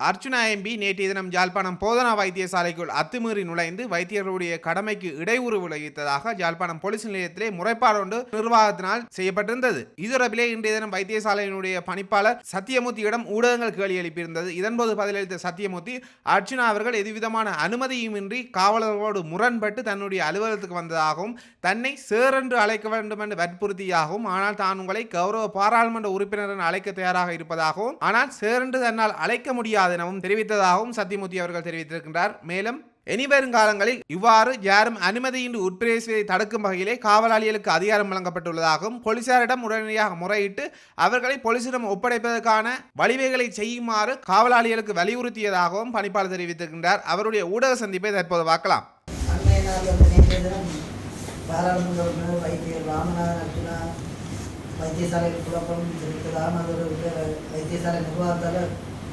Archuna MP நேற்றைய தினம் ஜாழ்ப்பாணம் போதனா வைத்தியசாலைக்குள் அத்துமீறி நுழைந்து வைத்தியர்களுடைய கடமைக்கு இடையூறு விளைவித்ததாக ஜாழ்ப்பாணம் போலீஸ் நிலையத்திலே முறைப்பாடு ஒன்று நிர்வாகத்தினால் செய்யப்பட்டிருந்தது. இதுரபிலே இன்றைய தினம் வைத்தியசாலையினுடைய பணிப்பாளர் சத்தியமூர்த்தியிடம் ஊடகங்கள் கேள்வி எழுப்பியிருந்தது. இதன்போது பதிலளித்த சத்தியமூர்த்தி அர்ச்சுனா அவர்கள் எதுவிதமான அனுமதியுமின்றி காவலர்களோடு முரண்பட்டு தன்னுடைய அலுவலகத்துக்கு வந்ததாகவும் தன்னை சேரென்று அழைக்க வேண்டும் என்று வற்புறுத்தியாகவும் ஆனால் தான் உங்களை கௌரவ பாராளுமன்ற உறுப்பினர் என அழைக்க தயாராக இருப்பதாகவும் ஆனால் சேர் என்று தன்னால் அழைக்க முடியாது எனவும் தெரிவித்ததாகவும் சத்தியமூர்த்தி அவர்கள் தெரிவித்திருக்கின்றார். மேலும் இனிவரும் வருங்காலங்களில் இவ்வாறு யாரும் அனுமதியின்றி உட்பிரவேசிப்பதை தடுக்கும் வகையிலே காவலாளிகளுக்கு அதிகாரம் வழங்கப்பட்டுள்ளதாகவும் போலீசாரிடம் உடனடியாக முறையிட்டு அவர்களை போலீசிடம் ஒப்படைப்பதற்கான வழிவகைகளை செய்யுமாறு காவலாளிகளுக்கு வலியுறுத்தியதாகவும் பணிப்பாளர் தெரிவித்திருக்கின்றார். அவருடைய ஊடக சந்திப்பை தற்போது பார்க்கலாம். பாராளுமன்ற உறுப்பினர் வைத்தியர் ராமநாதன் அர்ஜுனா வைத்தியசாலையில் குழப்பம் வைத்தியசாலை நிர்வாகத்தால்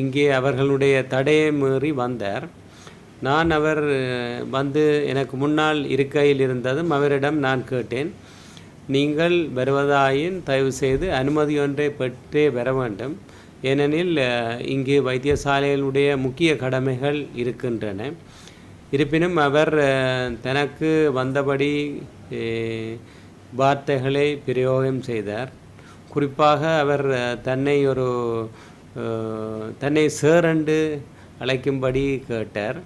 இங்கே அவர்களுடைய தடையை மீறி வந்தார். நான் அவர் வந்து எனக்கு முன்னால் இருக்கையில் இருந்ததும் அவரிடம் நான் கேட்டேன் நீங்கள் வருவதாயின் தயவு செய்து அனுமதி ஒன்றை பெற்றே வர வேண்டும். ஏனெனில் இங்கே இங்கு வைத்தியசாலைகளுடைய முக்கிய கடமைகள் இருக்கின்றன. இருப்பினும் அவர் தனக்கு வந்தபடி வார்த்தைகளை பிரயோகம் செய்தார். குறிப்பாக அவர் தன்னை ஒரு தன்னை சேரண்டு அழைக்கும்படி கேட்டார்.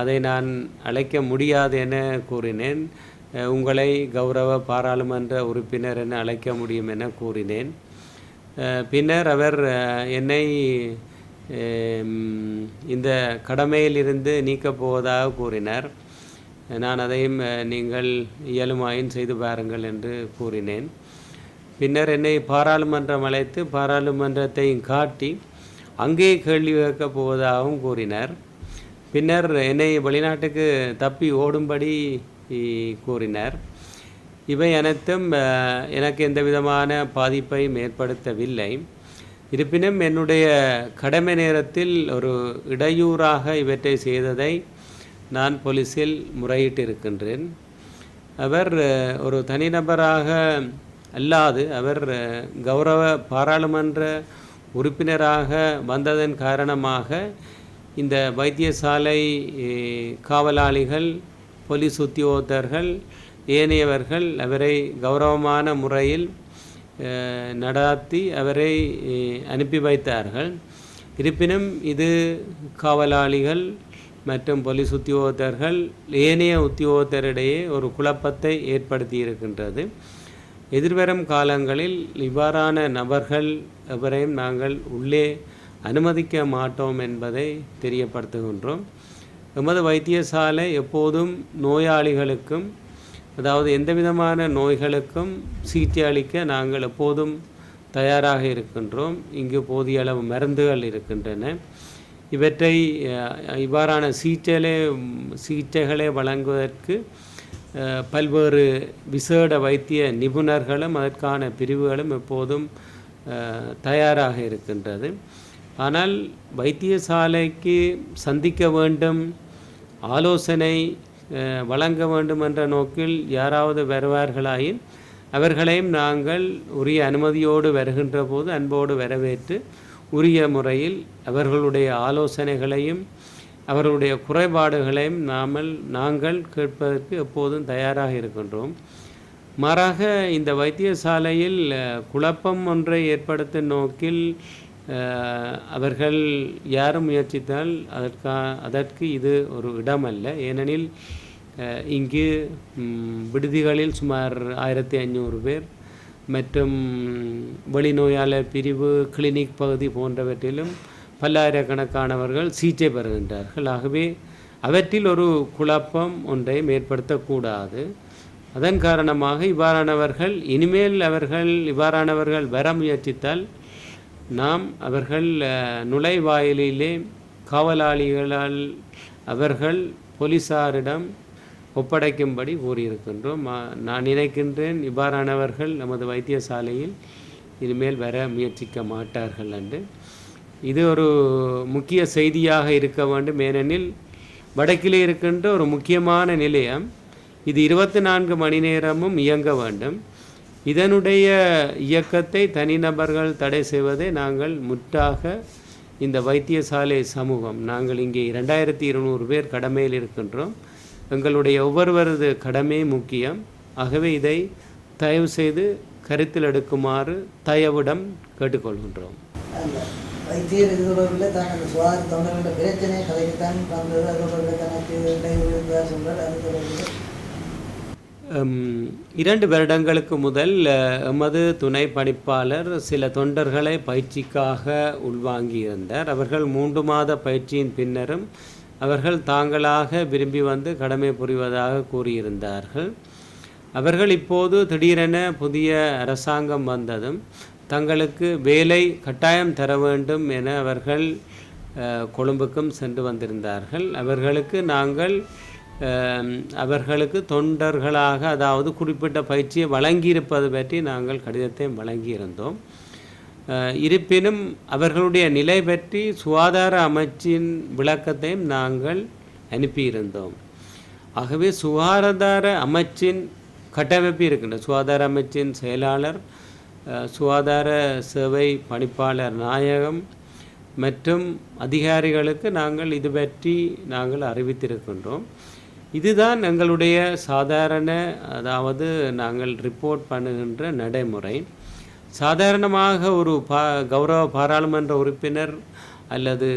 அதை நான் அழைக்க முடியாது என கூறினேன். உங்களை கௌரவ பாராளுமன்ற உறுப்பினர் என அழைக்க முடியும் என கூறினேன். பின்னர் அவர் என்னை இந்த கடமையிலிருந்து நீக்கப் போவதாக கூறினார். நான் அதையும் நீங்கள் இயலுமாயின் செய்து பாருங்கள் என்று கூறினேன். பின்னர் என்னை பாராளுமன்றம் அழைத்து பாராளுமன்றத்தையும் காட்டி அங்கே கேள்வி கேட்கப் போவதாகவும் கூறினார். பின்னர் என்னை வெளிநாட்டுக்கு தப்பி ஓடும்படி கூறினார். இவை அனைத்தும் எனக்கு எந்த விதமான பாதிப்பையும் ஏற்படுத்தவில்லை. இருப்பினும் என்னுடைய கடமை நேரத்தில் ஒரு இடையூறாக இவற்றை செய்ததை நான் போலீஸில் முறையிட்டிருக்கின்றேன். அவர் ஒரு தனிநபராக அல்லாது அவர் கௌரவ பாராளுமன்ற உறுப்பினராக வந்ததன் காரணமாக இந்த வைத்தியசாலை காவலாளிகள் போலீஸ் உத்தியோகத்தர்கள் ஏனையவர்கள் அவரை கௌரவமான முறையில் நடாத்தி அவரை அனுப்பி வைத்தார்கள். இருப்பினும் இது காவலாளிகள் மற்றும் போலீஸ் உத்தியோகத்தர்கள் ஏனைய உத்தியோகத்தரிடையே ஒரு குழப்பத்தை ஏற்படுத்தி இருக்கின்றது. எதிர்வரும் காலங்களில் இவ்வாறான நபர்கள் எவரையும் நாங்கள் உள்ளே அனுமதிக்க மாட்டோம் என்பதை தெரியப்படுத்துகின்றோம். எமது வைத்தியசாலை எப்போதும் நோயாளிகளுக்கும் அதாவது எந்த விதமான நோய்களுக்கும் சிகிச்சை அளிக்க நாங்கள் எப்போதும் தயாராக இருக்கின்றோம். இங்கு போதிய அளவு மருந்துகள் இருக்கின்றன. இவற்றை இவ்வாறான சிகிச்சைகளை சிகிச்சைகளை வழங்குவதற்கு பல்வேறு விசேட வைத்திய நிபுணர்களும் அதற்கான பிரிவுகளும் எப்போதும் தயாராக இருக்கின்றது. ஆனால் வைத்தியசாலைக்கு சந்திக்க வேண்டும் ஆலோசனை வழங்க வேண்டும் என்ற நோக்கில் யாராவது வருவார்களாயின் அவர்களையும் நாங்கள் உரிய அனுமதியோடு வருகின்ற போது அன்போடு வரவேற்று உரிய முறையில் அவர்களுடைய ஆலோசனைகளையும் அவர்களுடைய குறைபாடுகளையும் நாமல் நாங்கள் கேட்பதற்கு எப்போதும் தயாராக இருக்கின்றோம். மாறாக இந்த வைத்தியசாலையில் குழப்பம் ஒன்றை ஏற்படுத்தும் நோக்கில் அவர்கள் யாரும் முயற்சித்தால் அதற்கா அதற்கு இது ஒரு இடம் அல்ல ஏனெனில் இங்கு விடுதிகளில் சுமார் ஆயிரத்தி ஐநூறு பேர் மற்றும் வெளிநோயாளர் பிரிவு கிளினிக் பகுதி போன்றவற்றிலும் பல்லாயிரக்கணக்கானவர்கள் சிகிச்சை பெறுகின்றார்கள். ஆகவே அவற்றில் ஒரு குழப்பம் ஒன்றை ஏற்படுத்தக்கூடாது. அதன் காரணமாக இவ்வாறானவர்கள் இனிமேல் அவர்கள் இவ்வாறானவர்கள் வர முயற்சித்தால் நாம் அவர்கள் நுழைவாயிலே நுழைவாயிலிலே காவலாளிகளால் அவர்கள் போலீசாரிடம் ஒப்படைக்கும்படி கூறியிருக்கின்றோம். நான் நினைக்கின்றேன் இவ்வாறானவர்கள் நமது வைத்தியசாலையில் இனிமேல் வர முயற்சிக்க மாட்டார்கள் என்று. இது ஒரு முக்கிய செய்தியாக இருக்க வேண்டும். ஏனெனில் வடக்கிலே இருக்கின்ற ஒரு முக்கியமான நிலையம் இது இருபத்தி நான்கு மணி நேரமும் இயங்க வேண்டும். இதனுடைய இயக்கத்தை தனிநபர்கள் தடை செய்வதை நாங்கள் முற்றாக இந்த வைத்தியசாலை சமூகம் நாங்கள் இங்கே இரண்டாயிரத்தி இருநூறு பேர் கடமையில் இருக்கின்றோம். எங்களுடைய ஒவ்வொருவரது கடமை முக்கியம். ஆகவே இதை தயவு செய்து கருத்தில் எடுக்குமாறு தயவிடம் கேட்டுக்கொள்கின்றோம். வைத்தியர் இது தொடர்பில் தான் அந்த சுகாதார தொண்டர்களோட பிரச்சனை கதைக்குத்தான் வந்தது. அது தொடர்பில் தனக்கு இடையூறு இருந்தார் சொல்றார் அது தொடர்பில். இரண்டு வருடங்களுக்கு முதல் எமது துணை பணிப்பாளர் சில தொண்டர்களை பயிற்சிக்காக உள்வாங்கியிருந்தார். அவர்கள் மூன்று மாத பயிற்சியின் பின்னரும் அவர்கள் தாங்களாக விரும்பி வந்து கடமை புரிவதாக கூறியிருந்தார்கள். அவர்கள் இப்போது திடீரென புதிய அரசாங்கம் வந்ததும் தங்களுக்கு வேலை கட்டாயம் தர வேண்டும் என அவர்கள் கொழும்புக்கும் சென்று வந்திருந்தார்கள். அவர்களுக்கு நாங்கள் அவர்களுக்கு தொண்டர்களாக அதாவது குறிப்பிட்ட பயிற்சியை வழங்கியிருப்பது பற்றி நாங்கள் கடிதத்தை வழங்கியிருந்தோம். இருப்பினும் அவர்களுடைய நிலை பற்றி சுகாதார அமைச்சின் விளக்கத்தையும் நாங்கள் அனுப்பியிருந்தோம். ஆகவே சுகாதார அமைச்சின் கட்டமைப்பு இருக்கின்ற சுகாதார அமைச்சின் செயலாளர் சுகாதார சேவை பணிப்பாளர் நாயகம் மற்றும் அதிகாரிகளுக்கு நாங்கள் இது பற்றி நாங்கள் அறிவித்திருக்கின்றோம். இதுதான் எங்களுடைய சாதாரண அதாவது நாங்கள் ரிப்போர்ட் பண்ணுகின்ற நடைமுறை. சாதாரணமாக ஒரு பா கௌரவ பாராளுமன்ற உறுப்பினர் அல்லது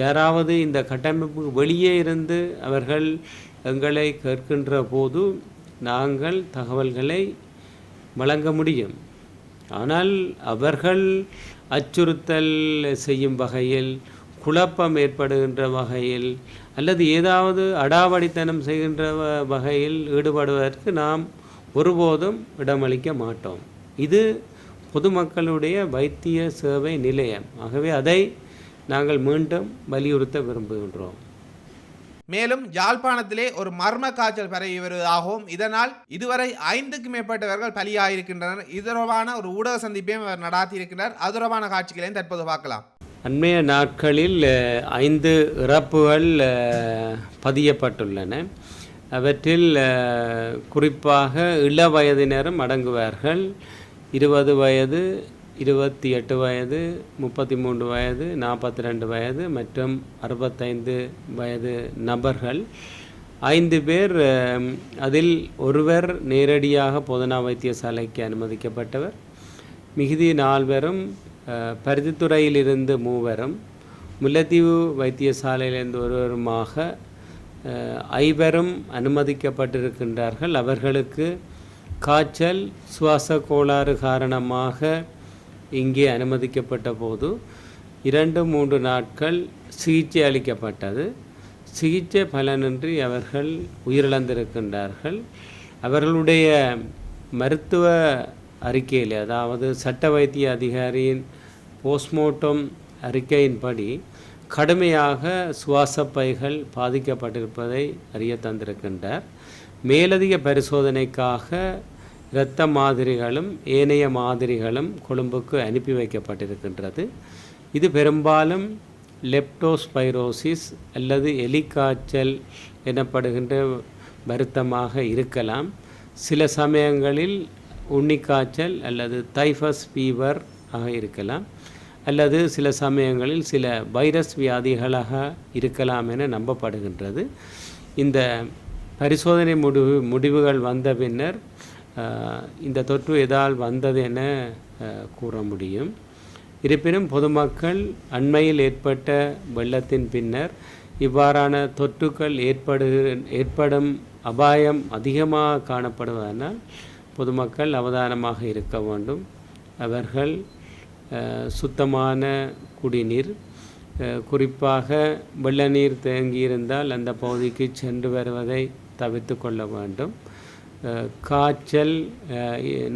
யாராவது இந்த கட்டமைப்புக்கு வெளியே இருந்து அவர்கள் எங்களை கேட்கின்ற போது நாங்கள் தகவல்களை வழங்க முடியும். ஆனால் அவர்கள் அச்சுறுத்தல் செய்யும் வகையில் குழப்பம் ஏற்படுகின்ற வகையில் அல்லது ஏதாவது அடாவடித்தனம் செய்கின்ற வ- வகையில் ஈடுபடுவதற்கு நாம் ஒருபோதும் இடமளிக்க மாட்டோம். இது பொதுமக்களுடைய வைத்திய சேவை நிலையம். ஆகவே அதை நாங்கள் மீண்டும் வலியுறுத்த விரும்புகின்றோம். மேலும் யாழ்ப்பாணத்திலே ஒரு மர்ம காய்ச்சல் பரவி வருவதாகவும் இதனால் இதுவரை ஐந்துக்கும் மேற்பட்டவர்கள் பலியாயிருக்கின்றனர். இது தொடர்பான ஒரு ஊடக சந்திப்பையும் அவர் நடாத்தியிருக்கிறார். அது தொடர்பான காட்சிகளையும் தற்போது பார்க்கலாம். அண்மைய நாட்களில் ஐந்து இறப்புகள் பதியப்பட்டுள்ளன. அவற்றில் குறிப்பாக இள வயதினரும் அடங்குவார்கள். இருபது வயது இருபத்தி எட்டு வயது முப்பத்தி மூன்று வயது நாற்பத்தி ரெண்டு வயது மற்றும் அறுபத்தைந்து வயது நபர்கள். ஐந்து பேர் அதில் ஒருவர் நேரடியாக பொதுநா வைத்தியசாலைக்கு அனுமதிக்கப்பட்டவர். மிகுதி நால்வரும் அஹ், பருத்தித்துறையிலிருந்து மூவரும் முல்லைத்தீவு வைத்தியசாலையிலிருந்து ஒருவருமாக ஐவரும் அனுமதிக்கப்பட்டிருக்கின்றார்கள். அவர்களுக்கு காய்ச்சல் சுவாச கோளாறு காரணமாக இங்கே அனுமதிக்கப்பட்ட போது இரண்டு மூன்று நாட்கள் சிகிச்சை அளிக்கப்பட்டது. சிகிச்சை பலனின்றி அவர்கள் உயிரிழந்திருக்கின்றார்கள். அவர்களுடைய மருத்துவ அறிக்கையில் அதாவது சட்ட வைத்திய அதிகாரியின் போஸ்ட்மார்ட்டம் அறிக்கையின்படி கடுமையாக சுவாச பைகள் பாதிக்கப்பட்டிருப்பதை அறிய தந்திருக்கின்றார். மேலதிக பரிசோதனைக்காக இரத்த மாதிரிகளும் ஏனைய மாதிரிகளும் கொழும்புக்கு அனுப்பி வைக்கப்பட்டிருக்கின்றது. இது பெரும்பாலும் லெப்டோஸ்பைரோசிஸ் அல்லது எலிக்காய்ச்சல் எனப்படுகின்ற வருத்தமாக இருக்கலாம். சில சமயங்களில் உன்னிக்காய்ச்சல் அல்லது தைஃபஸ் ஃபீவர் ஆக இருக்கலாம். அல்லது சில சமயங்களில் சில வைரஸ் வியாதிகளாக இருக்கலாம் என நம்பப்படுகின்றது. இந்த பரிசோதனை முடிவு முடிவுகள் வந்த பின்னர் இந்த தொற்று எதால் வந்தது என கூற முடியும். இருப்பினும் பொதுமக்கள் அண்மையில் ஏற்பட்ட வெள்ளத்தின் பின்னர் இவ்வாறான தொற்றுக்கள் ஏற்படுகிற ஏற்படும் அபாயம் அதிகமாக காணப்படுவதனால் பொதுமக்கள் அவதானமாக இருக்க வேண்டும். அவர்கள் சுத்தமான குடிநீர் குறிப்பாக வெள்ள நீர் தேங்கியிருந்தால் அந்த பகுதிக்கு சென்று வருவதை தவிர்த்து கொள்ள வேண்டும். காய்ச்சல்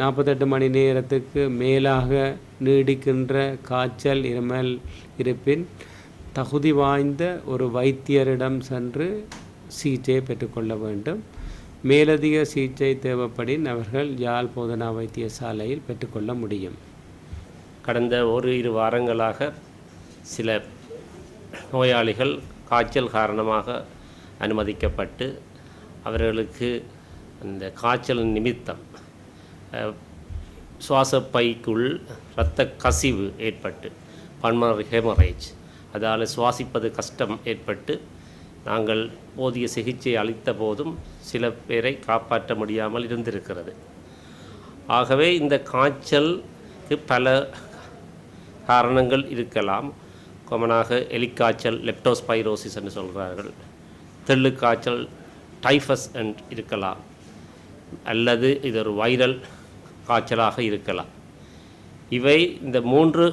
நாற்பத்தெட்டு மணி நேரத்துக்கு மேலாக நீடிக்கின்ற காய்ச்சல் இருமல் இருப்பின் தகுதி வாய்ந்த ஒரு வைத்தியரிடம் சென்று சிகிச்சையை பெற்றுக்கொள்ள வேண்டும். மேலதிக சிகிச்சை தேவைப்படின் அவர்கள் யாழ் போதனா வைத்தியசாலையில் பெற்றுக்கொள்ள முடியும். கடந்த ஒரு இரு வாரங்களாக சில நோயாளிகள் காய்ச்சல் காரணமாக அனுமதிக்கப்பட்டு அவர்களுக்கு அந்த காய்ச்சல் நிமித்தம் சுவாசப்பைக்குள் இரத்த கசிவு ஏற்பட்டு பன்மர் ஹெமரேஜ். அதால் சுவாசிப்பது கஷ்டம் ஏற்பட்டு நாங்கள் போதிய சிகிச்சை அளித்த போதும் சில பேரை காப்பாற்ற முடியாமல் இருந்திருக்கிறது. ஆகவே இந்த காய்ச்சலுக்கு பல காரணங்கள் இருக்கலாம். கொமனாக எலிக்காய்ச்சல் லெப்டோஸ்பைரோசிஸ் என்று சொல்கிறார்கள் தெள்ளு காய்ச்சல் டைஃபஸ் என்று இருக்கலாம். அல்லது இது ஒரு வைரல் காய்ச்சலாக இருக்கலாம். இவை இந்த மூன்று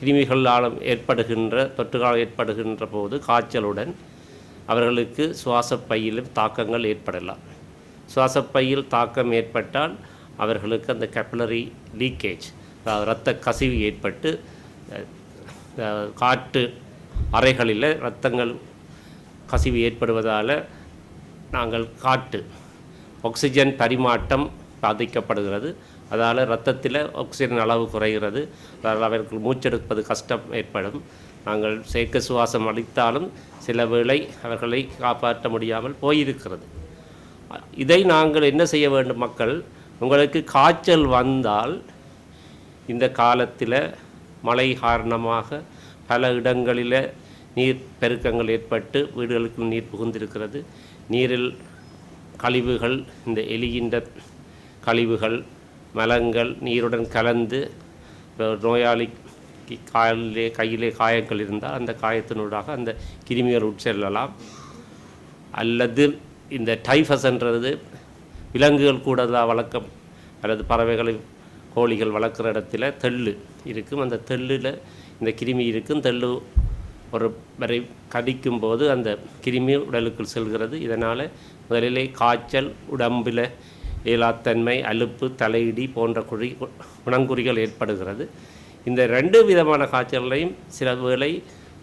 கிருமிகளால் ஏற்படுகின்ற தொற்றுகளால் ஏற்படுகின்ற போது காய்ச்சலுடன் அவர்களுக்கு சுவாசப்பையிலும் தாக்கங்கள் ஏற்படலாம். சுவாசப்பையில் தாக்கம் ஏற்பட்டால் அவர்களுக்கு அந்த கேப்பிலரி லீக்கேஜ் அதாவது இரத்த கசிவு ஏற்பட்டு காட்டு அறைகளில் இரத்தங்கள் கசிவு ஏற்படுவதால் நாங்கள் காட்டு ஆக்சிஜன் பரிமாற்றம் பாதிக்கப்படுகிறது. அதால் இரத்தத்தில் ஆக்சிஜன் அளவு குறைகிறது. அதனால் அவர்கள் மூச்செடுப்பது கஷ்டம் ஏற்படும். நாங்கள் செயற்கை சுவாசம் அளித்தாலும் சில வேளை அவர்களை காப்பாற்ற முடியாமல் போயிருக்கிறது. இதை நாங்கள் என்ன செய்ய வேண்டும் மக்கள்? உங்களுக்கு காய்ச்சல் வந்தால் இந்த காலத்தில் மழை காரணமாக பல இடங்களில் நீர் பெருக்கங்கள் ஏற்பட்டு வீடுகளுக்கு நீர் புகுந்திருக்கிறது. நீரில் கழிவுகள் இந்த எலிகின்ற கழிவுகள் மலங்கள் நீருடன் கலந்து நோயாளிக்கு காலிலே கையிலே காயங்கள் இருந்தால் அந்த காயத்தினூடாக அந்த கிருமிகள் உட்செல்லலாம் அல்லது இந்த டைஃபஸ்ன்றது விலங்குகள் கூட தான் வளர்க்கம் அல்லது பறவைகளை கோழிகள் வளர்க்குற இடத்துல தெள்ளு இருக்கும். அந்த தெள்ளில் இந்த கிருமி இருக்கும். தெள்ளு ஒரு வரை கடிக்கும் போது அந்த கிருமி உடலுக்குள் செல்கிறது. இதனால் முதலிலே காய்ச்சல் உடம்பில் இயலாத்தன்மை அலுப்பு தலையிடி போன்ற குறி குணங்குறிகள் ஏற்படுகிறது. இந்த ரெண்டு விதமான காய்ச்சல்களையும் சில வேளை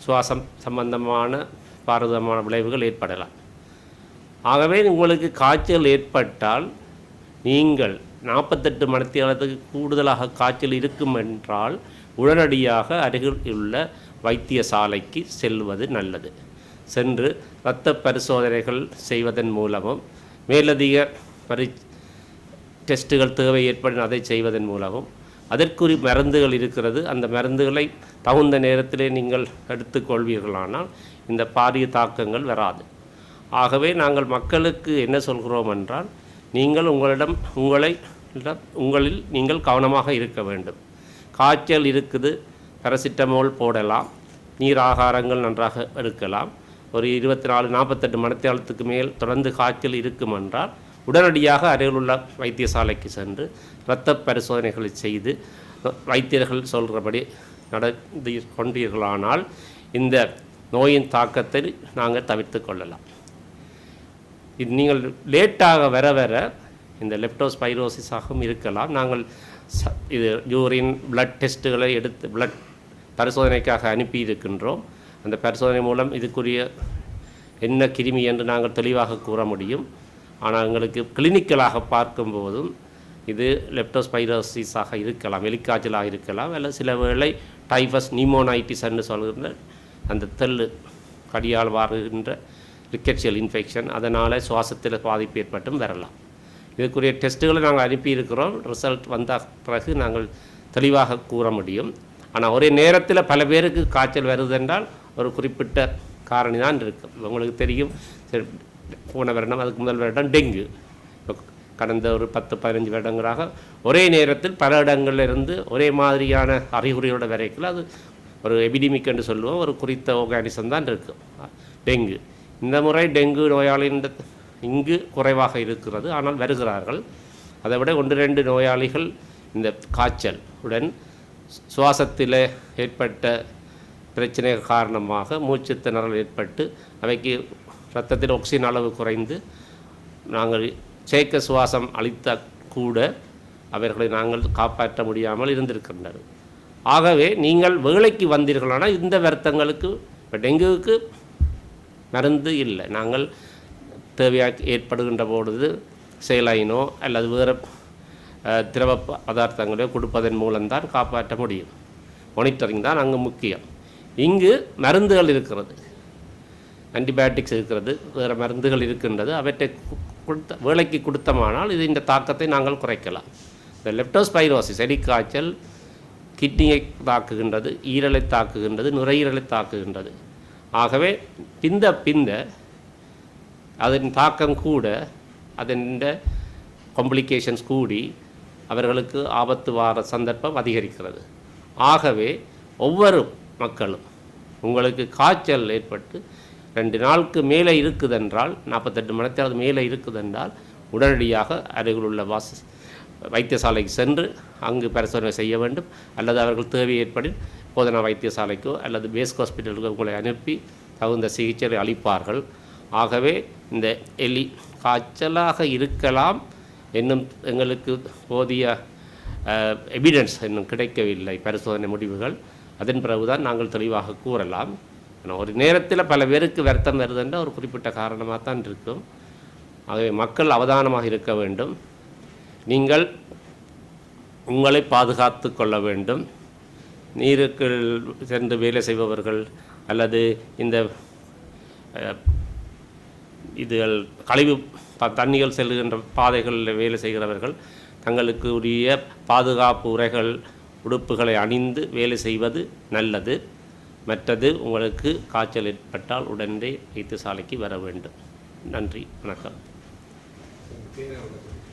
சுவாசம் சம்பந்தமான பாரதமான விளைவுகள் ஏற்படலாம். ஆகவே உங்களுக்கு காய்ச்சல் ஏற்பட்டால் நீங்கள் நாற்பத்தெட்டு மணித்தியாலத்துக்கு கூடுதலாக காய்ச்சல் இருக்கும் என்றால் உடனடியாக அருகில் உள்ள வைத்தியசாலைக்கு செல்வது நல்லது. சென்று இரத்த பரிசோதனைகள் செய்வதன் மூலமும் மேலதிக பரி டெஸ்ட்டுகள் தேவை ஏற்படும் அதை செய்வதன் மூலமும். அதற்குரிய மருந்துகள் இருக்கிறது. அந்த மருந்துகளை தகுந்த நேரத்திலே நீங்கள் எடுத்துக்கொள்வீர்களானால் இந்த பாரிய தாக்கங்கள் வராது. ஆகவே நாங்கள் மக்களுக்கு என்ன சொல்கிறோம் என்றால் நீங்கள் உங்களிடம் உங்களை உங்களில் நீங்கள் கவனமாக இருக்க வேண்டும். காய்ச்சல் இருக்குது பேரசிட்டமோல் போடலாம் நீர் ஆகாரங்கள் நன்றாக எடுக்கலாம் ஒரு இருபத்தி நாலு நாற்பத்தெட்டு மணித்தியாலத்துக்கு மேல் தொடர்ந்து காய்ச்சல் இருக்கும் என்றால் உடனடியாக அருகிலுள்ள வைத்தியசாலைக்கு சென்று இரத்த பரிசோதனைகளை செய்து வைத்தியர்கள் சொல்கிறபடி நடந்து கொண்டீர்களானால் இந்த நோயின் தாக்கத்தை நாங்கள் தவிர்த்து கொள்ளலாம். இது நீங்கள் லேட்டாக வர வர இந்த லெப்டோஸ்பைரோசிஸாகவும் இருக்கலாம். நாங்கள் ச- இது யூரின் பிளட் டெஸ்ட்டுகளை எடுத்து பிளட் பரிசோதனைக்காக அனுப்பி இருக்கின்றோம் அந்த பரிசோதனை மூலம் இதுக்குரிய என்ன கிருமி என்று நாங்கள் தெளிவாக கூற முடியும். ஆனால் எங்களுக்கு கிளினிக்கலாக பார்க்கும்போதும் இது லெப்டோஸ்பைரோசிஸாக இருக்கலாம் எலிக்காய்ச்சலாக இருக்கலாம் இல்லை சில வேளை டைஃபஸ் நிமோனைட்டிஸ் என்று சொல்கின்ற அந்த தெல்லு கடியால் வாருகின்ற ரிக்கெட்சியல் இன்ஃபெக்ஷன் அதனால் சுவாசத்தில் பாதிப்பு ஏற்பட்டும் வரலாம். இதுக்குரிய டெஸ்ட்டுகளை நாங்கள் அனுப்பியிருக்கிறோம். ரிசல்ட் வந்த பிறகு நாங்கள் தெளிவாக கூற முடியும். ஆனால் ஒரே நேரத்தில் பல பேருக்கு காய்ச்சல் வருதென்றால் ஒரு குறிப்பிட்ட காரணி தான் இருக்கும் உங்களுக்கு தெரியும். சரி, போன வருடம் அதுக்கு முதல் வருடம் டெங்கு. கடந்த ஒரு பத்து பதினஞ்சு வருடங்களாக ஒரே நேரத்தில் பல இடங்களில் இருந்து ஒரே மாதிரியான அறிகுறியோட வரைக்கும் அது ஒரு எபிடிமிக் என்று சொல்லுவோம். ஒரு குறித்த ஆர்கானிசம் தான் இருக்கும் டெங்கு. இந்த முறை டெங்கு நோயாளியின் இங்கு குறைவாக இருக்கிறது. ஆனால் வருகிறார்கள். அதை விட ஒன்று ரெண்டு நோயாளிகள் இந்த காய்ச்சல் உடன் சுவாசத்தில் ஏற்பட்ட பிரச்சனை காரணமாக மூச்சு திணறல் ஏற்பட்டு அவைக்கு இரத்தத்தில் ஆக்சிஜன் அளவு குறைந்து நாங்கள் செயற்கை சுவாசம் அளித்த கூட அவர்களை நாங்கள் காப்பாற்ற முடியாமல் இருந்திருக்கின்றனர். ஆகவே நீங்கள் வேலைக்கு வந்தீர்களானால் இந்த வருத்தங்களுக்கு இப்போ டெங்குவுக்கு மருந்து இல்லை. நாங்கள் தேவையாக ஏற்படுகின்ற பொழுது செயலாயினோ அல்லது வேறு திரவ பதார்த்தங்களோ கொடுப்பதன் மூலம்தான் காப்பாற்ற முடியும். மானிட்டரிங் தான் அங்கே முக்கியம். இங்கு மருந்துகள் இருக்கிறது. ஆன்டிபயோட்டிக்ஸ் இருக்கிறது வேறு மருந்துகள் இருக்கின்றது. அவற்றை கொடுத்த வேலைக்கு கொடுத்தமானால் இது இந்த தாக்கத்தை நாங்கள் குறைக்கலாம். இந்த லெப்டோஸ்பைரோசிஸ் எலிக்காய்ச்சல் கிட்னியை தாக்குகின்றது ஈரலை தாக்குகின்றது நுரையீரலை தாக்குகின்றது. ஆகவே பிந்த பிந்த அதன் தாக்கம் கூட அதன் காம்ப்ளிகேஷன்ஸ் கூடி அவர்களுக்கு ஆபத்து வார சந்தர்ப்பம் அதிகரிக்கிறது. ஆகவே ஒவ்வொரு மக்களும். உங்களுக்கு காய்ச்சல் ஏற்பட்டு ரெண்டு நாளுக்கு மேலே இருக்குதென்றால் நாற்பத்தெட்டு மணி மேலே இருக்குதென்றால் உடனடியாக அருகில் உள்ள வாச வைத்தியசாலைக்கு சென்று அங்கு பரிசோதனை செய்ய வேண்டும். அல்லது அவர்கள் தேவை ஏற்படின் போதனா வைத்தியசாலைக்கோ அல்லது பேஸ்க் ஹாஸ்பிட்டலுக்கோ உங்களை அனுப்பி தகுந்த சிகிச்சை அளிப்பார்கள். ஆகவே இந்த எலி காய்ச்சலாக இருக்கலாம் இன்னும் எங்களுக்கு போதிய எவிடன்ஸ் இன்னும் கிடைக்கவில்லை. பரிசோதனை முடிவுகள். அதன் பிறகுதான் நாங்கள் தெளிவாக கூறலாம். ஆனால் ஒரு நேரத்தில் பல பேருக்கு வருத்தம் வருதுன்ற ஒரு குறிப்பிட்ட காரணமாக தான் இருக்கும். ஆகவே மக்கள் அவதானமாக இருக்க வேண்டும். நீங்கள் உங்களை பாதுகாத்து கொள்ள வேண்டும். நீருக்கு சென்று வேலை செய்பவர்கள் அல்லது இந்த இதுகள் கழிவு ப- தண்ணிகள் செல்லுகின்ற பாதைகளில் வேலை செய்கிறவர்கள் தங்களுக்கு உரிய பாதுகாப்பு உரைகள் உடுப்புகளை அணிந்து வேலை செய்வது நல்லது. மற்றது உங்களுக்கு காய்ச்சல் ஏற்பட்டால் உடனே வைத்தியசாலைக்கு வர வேண்டும். நன்றி வணக்கம். பேர்